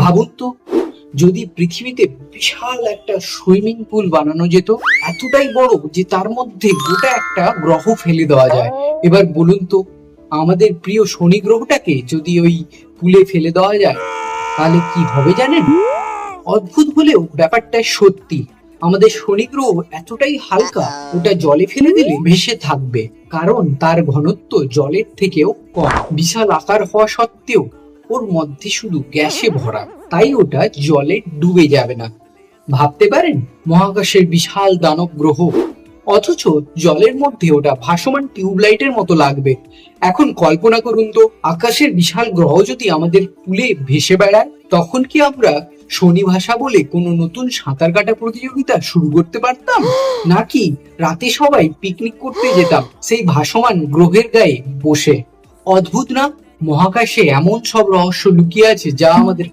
ভাবুন তো, যদি পৃথিবীতে বিশাল একটা সুইমিং পুল বানানো যেত, এতটাই বড় যে তার মধ্যে গোটা একটা গ্রহ ফেলে দেওয়া যায়। এবার বলুন তো, আমাদের প্রিয় শনি গ্রহটাকে যদি ওই পুলে ফেলে দেওয়া যায়, তাহলে কি হবে জানেন? অদ্ভুত হলেও ব্যাপারটা সত্যি, আমাদের শনি গ্রহ এতটাই হালকা, ওটা জলে ফেলে দিলে ভেসে থাকবে, কারণ তার ঘনত্ব জলের থেকেও কম। বিশাল আকার হওয়া সত্ত্বেও ওর মধ্যে শুধু গ্যাসে ভরা, তাই ওটা জলে ডুবে যাবে না। ভাবতে পারেন? মহাকাশের বিশাল দানব গ্রহ। অথচ জলের মধ্যে ওটা ভাসমান টিউবলাইটের মতো লাগবে। এখন কল্পনা করুন তো, আকাশের বিশাল গ্রহ যদি আমাদের পুলে ভেসে বেড়ায়, তখন কি আমরা শনি ভাষা বলে কোনো নতুন সাঁতার কাটা প্রতিযোগিতা শুরু করতে পারতাম? নাকি রাতে সবাই পিকনিক করতে যেতাম, সেই ভাসমান গ্রহের গায়ে বসে? অদ্ভুত না? মহাকাশে এমন সব রহস্য লুকিয়ে আছে যা আমাদের